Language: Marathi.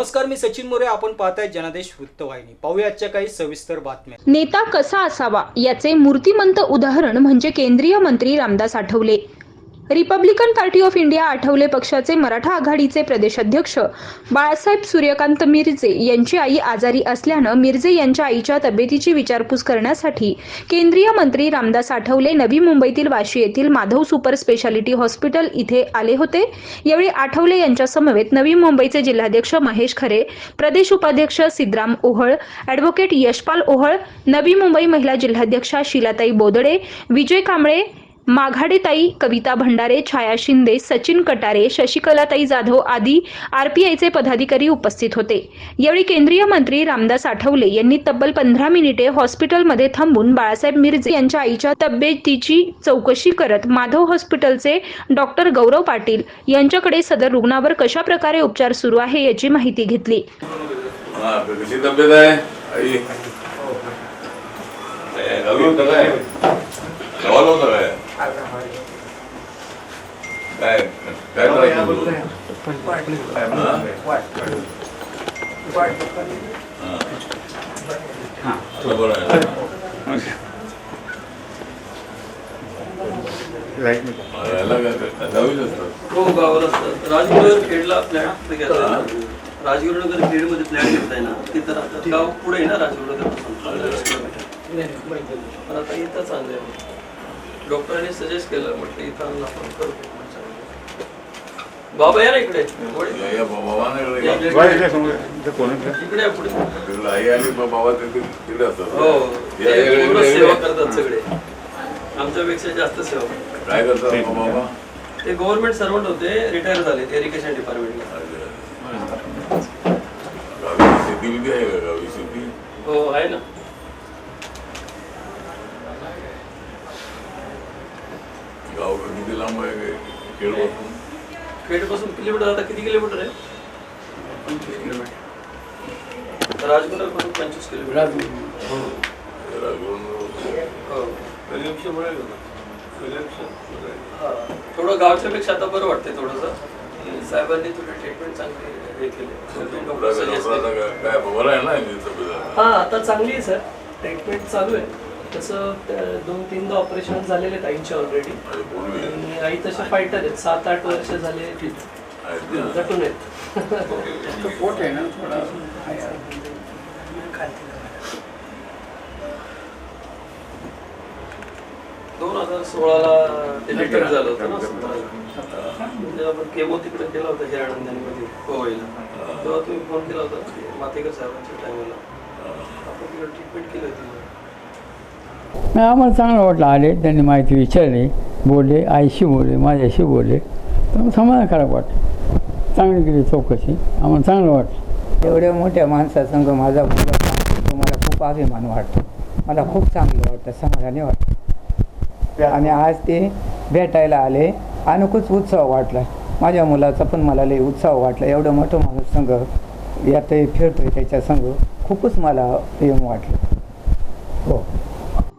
नमस्कार मी सचिन मोरे. आपण पाहताय जनादेश वृत्तवाहिनी. पाहूया आजच्या काही सविस्तर बातम्या. नेता कसा असावा? याचे मूर्तिमंत उदाहरण म्हणजे केंद्रीय मंत्री Ramdas Athawale. Republican Party of India Athawale पक्षाचे मराठा आघाडीचे प्रदेशाध्यक्ष बाळासाहेब सूर्यकांत मिरजे यांची आई आजारी असल्यानं मिरजे यांच्या आईच्या तब्येतीची विचारपूस करण्यासाठी केंद्रीय मंत्री रामदास आठवले नवी मुंबईतील वाशी येथील माधव सुपर स्पेशालिटी हॉस्पिटल इथे आले होते. यावेळी आठवले यांच्या समवेत नवी मुंबईचे जिल्हाध्यक्ष महेश खरे प्रदेश उपाध्यक्ष सिद्धराम ओहळ ॲडव्होकेट यशपाल ओहळ नवी मुंबई महिला जिल्हाध्यक्षा शिलाताई बोदडे विजय कांबळे माघाडेताई कविता भंडारे छाया शिंदे सचिन कटारे शशिकलाताई जाधव आदी आरपीआयचे पदाधिकारी उपस्थित होते. यावेळी केंद्रीय मंत्री रामदास आठवले यांनी तब्बल पंधरा मिनिटे हॉस्पिटलमध्ये थांबून बाळासाहेब मिरजे यांच्या आईच्या तब्येतीची चौकशी करत माधव हॉस्पिटलचे डॉक्टर गौरव पाटील यांच्याकडे सदर रुग्णावर कशा प्रकारे उपचार सुरू आहे याची माहिती घेतली. तब्येत आहे? काय, काय? हा? गावाला असतात राजगुरुनगर खेडला फ्लॅट ना राजगुरुनगर खेडमध्ये फ्लॅट घेतलाय ना तिथं राहतात गाव पुढे आहे ना राजगुरुनगर आता इथंच आणलंय डॉक्टरांनी सजेस्ट केलं म्हटलं इथं आणलं आपण करू बाबा या ना इकडे. इकडे. पुढे. आई बाबा तिकडे हो सेवा करतात सगळे. आमच्यापेक्षा जास्त सेवा काय करतात बाबा? ते गव्हर्नमेंट सर्वंट होते रिटायर झाले इरिगेशन डिपार्टमेंटला शेती आहे का? गावी शेती हो आहे ना. गाव किती लांब आहे? खेडपासून खेडपासून किलोमीटर आता किती किलोमीटर आहे राजगुरा पंचवीस किलोमीटर हो. राजगुरू हो. हा. थोडं गावच्या पेक्षा आता बरं वाटतंय थोडंसं साहेबांनी थोडी ट्रीटमेंट चांगली हे केली. काय बरं आहे ना हा आता चांगली आहे सर ट्रीटमेंट चालू आहे तसं दोन तीनदा ऑपरेशन झालेले आहेत आईंचे ऑलरेडी आणि आई तसे फायटर आहेत. सात आठ वर्ष झाले आहेत ना. झटून आहेत. दोन हजार सोळाला ते डिटेक्ट झालं होतं ना. म्हणजे आपण केमो तिकडे केला होता हिरानंदानीमध्ये. गोवाईला तेव्हा तुम्ही फोन केला होता ना, मातेकर साहेबांच्या टायमाला आपण तिकडे ट्रीटमेंट केली होती. नाही आम्हाला चांगलं वाटलं. आले त्यांनी माहिती विचारली बोलले आईशी बोलले माझ्याशी बोलले. तर मग समाधानकारक वाटलं. चांगली केली चौकशी. आम्हाला चांगलं वाटलं. एवढ्या मोठ्या माणसासंग माझा मुलगा मला खूप अभिमान वाटतो. मला खूप चांगलं वाटतं समाधानी वाटतं. आणि आज ते भेटायला आले आणि खूप उत्साह वाटला. माझ्या मुलाचा पण मला लई उत्साह वाटला. एवढं मोठं माणूस संघ यातही फिरतोय त्याच्या संघ खूपच मला प्रेम वाटलं. हो.